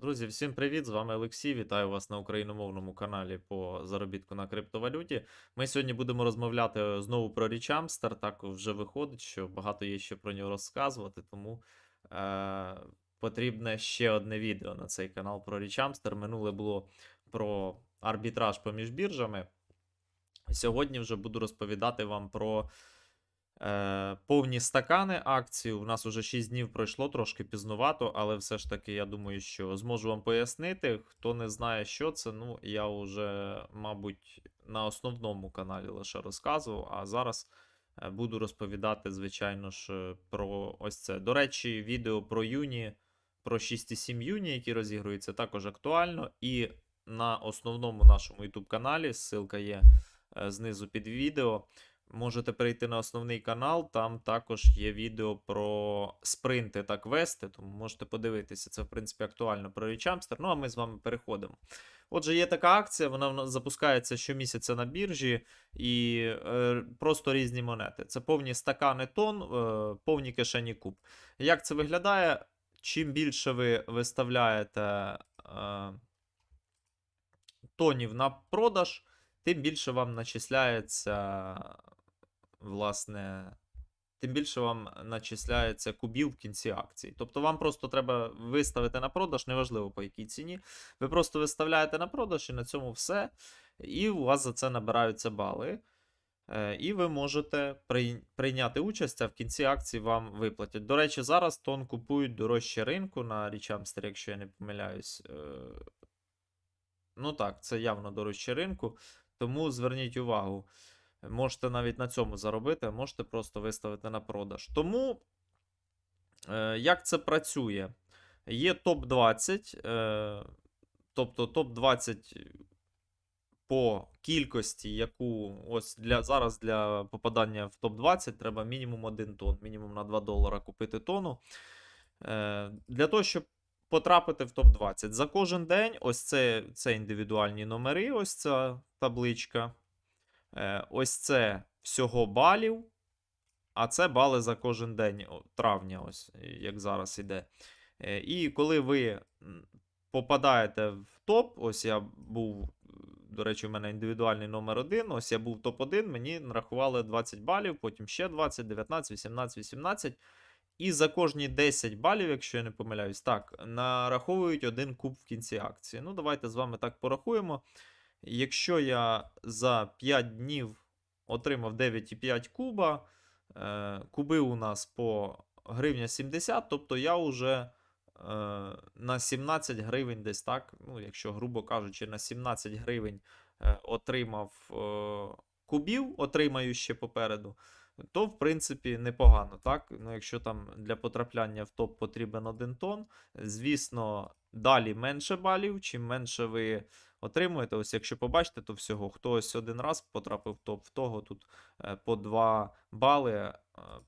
Друзі, всім привіт! З вами Олексій. Вітаю вас на україномовному каналі по заробітку на криптовалюті. Ми сьогодні будемо розмовляти знову про Річамстер. Так вже виходить, що багато є що про нього розказувати, тому е- потрібне ще одне відео на цей канал про Річамстер. Минуле було про арбітраж поміж біржами. Сьогодні вже буду розповідати вам про е, повні стакани акцій. У нас уже 6 днів пройшло, трошки пізнувато, але все ж таки, я думаю, що зможу вам пояснити. Хто не знає, що це, ну я вже, мабуть, на основному каналі лише розказував, а зараз е, буду розповідати, звичайно ж, про ось це. До речі, відео про Юні, про 6,7 Юні, які розігруються, також актуально. І на основному нашому YouTube каналі, ссылка є е, знизу під відео. Можете перейти на основний канал, там також є відео про спринти та квести, тому можете подивитися. Це, в принципі, актуально про річамстер. Ну, а ми з вами переходимо. Отже, є така акція, вона запускається щомісяця на біржі і е, просто різні монети. Це повні стакани тон, е, повні кишені куб. Як це виглядає? Чим більше ви виставляєте е, тонів на продаж, тим більше вам начисляється, власне, тим більше вам начисляється кубів в кінці акції. Тобто вам просто треба виставити на продаж, неважливо по якій ціні. Ви просто виставляєте на продаж і на цьому все. І у вас за це набираються бали. Е, І ви можете прийняти участь, а в кінці акції вам виплатять. До речі, зараз тон купують дорожче ринку на Річамстер, якщо я не помиляюсь. Е, Ну так, це явно дорожче ринку. Тому зверніть увагу, можете навіть на цьому заробити, можете просто виставити на продаж. Тому, е, як це працює? Є топ-20, е, тобто топ-20 по кількості, яку ось для зараз для попадання в топ-20 треба мінімум 1 тонн, мінімум на 2 долара купити тону. Е, Для того, щоб потрапити в топ-20. За кожен день, ось це, це індивідуальні номери, ось ця табличка. Е, Ось це всього балів. А це бали за кожен день травня, ось як зараз іде. Е, І коли ви попадаєте в топ, ось я був, до речі, у мене індивідуальний номер 1, ось я був топ-1, мені нарахували 20 балів, потім ще 20, 19, 18, 18. І за кожні 10 балів, якщо я не помиляюсь, так, нараховують один куб в кінці акції. Ну, давайте з вами так порахуємо. Якщо я за 5 днів отримав 9,5 куба, е, куби у нас по гривня 70, тобто я вже е, на 17 гривень десь так, ну, якщо, грубо кажучи, на 17 гривень е, отримав кубів, отримаю ще попереду то в принципі непогано, так? Ну, якщо там для потрапляння в топ потрібен один тон, звісно, далі менше балів, чим менше ви отримуєте. Ось якщо побачите, то всього хтось один раз потрапив топ, в того тут е, по 2 бали, е,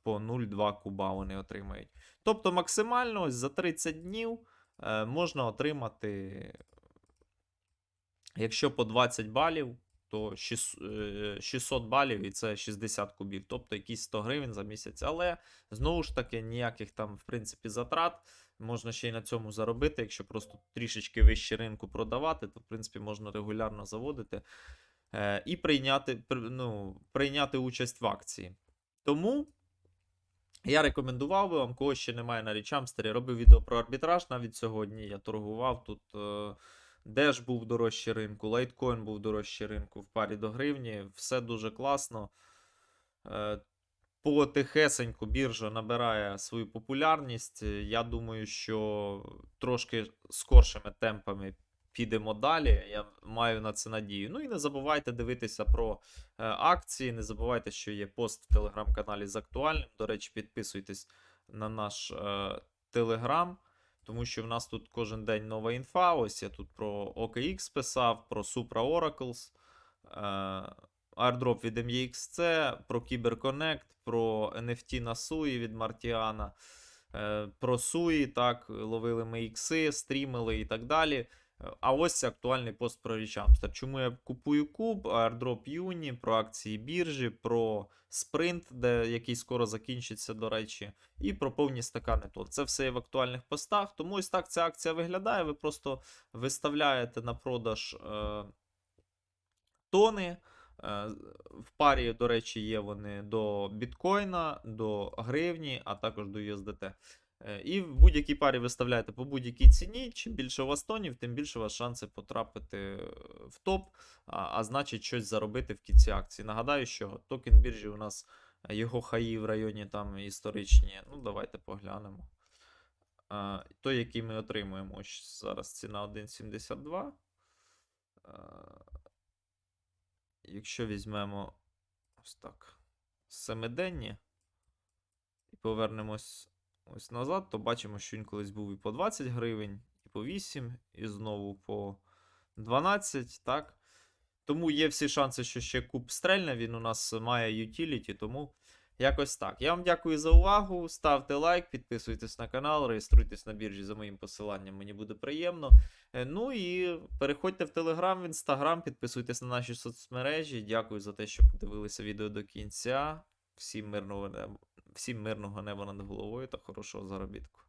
по 0,2 куба вони отримають. Тобто максимально ось за 30 днів е, можна отримати, якщо по 20 балів, то 600 е, 600 балів і це 60 кубів, тобто якісь 100 гривень за місяць. Але знову ж таки, ніяких там, в принципі, затрат. Можна ще й на цьому заробити. Якщо просто трішечки вище ринку продавати, то в принципі можна регулярно заводити е, і прийняти, при- ну, прийняти участь в акції. Тому. Я рекомендував би вам, кого ще немає на річамстері, робив відео про арбітраж навіть сьогодні. Я торгував тут. Е, Деш був дорожче ринку, лайткоін був дорожче ринку в парі до гривні. Все дуже класно. Е, Потихесеньку біржа набирає свою популярність. Я думаю, що трошки скоршими темпами підемо далі. Я маю на це надію. Ну і не забувайте дивитися про е, акції. Не забувайте, що є пост в телеграм-каналі з актуальним. До речі, підписуйтесь на наш е, телеграм. Тому що в нас тут кожен день нова інфа. Ось я тут про OKX писав, про Supra Oracles, е, airdrop від MXC, про CyberConnect, про NFT на Суї від Мартіана, е, про Суї, так, ловили ми ікси, стрімили і так далі. А ось актуальний пост про річамстер. Чому я купую куб, airdrop Юні, про акції біржі, про спринт, де, який скоро закінчиться, до речі, і про повні стакани тор. Це все є в актуальних постах. Тому ось так ця акція виглядає. Ви просто виставляєте на продаж е, тони. Е, В парі, до речі, є вони до біткоїна, до гривні, а також до USDT. Е, І в будь-якій парі виставляєте по будь-якій ціні. Чим більше у вас тонів, тим більше у вас шанси потрапити е, в топ, а, а значить щось заробити в кінці акції. Нагадаю, що токен біржі у нас е, його хаї в районі там історичні. Ну, давайте поглянемо. А, Той, який ми отримуємо. Ось зараз ціна 1,72. Е, Якщо візьмемо ось так, семиденні і повернемось ось назад, то бачимо, що він колись був і по 20 гривень, і по 8, і знову по 12, так? Тому є всі шанси, що ще куб стрельне, він у нас має utility, тому якось так. Я вам дякую за увагу. Ставте лайк, підписуйтесь на канал, реєструйтесь на біржі за моїм посиланням, мені буде приємно. Е, Ну і переходьте в Телеграм, в Інстаграм, підписуйтесь на наші соцмережі. Дякую за те, що подивилися відео до кінця. Всім мирного неба, всім мирного неба над головою та хорошого заробітку.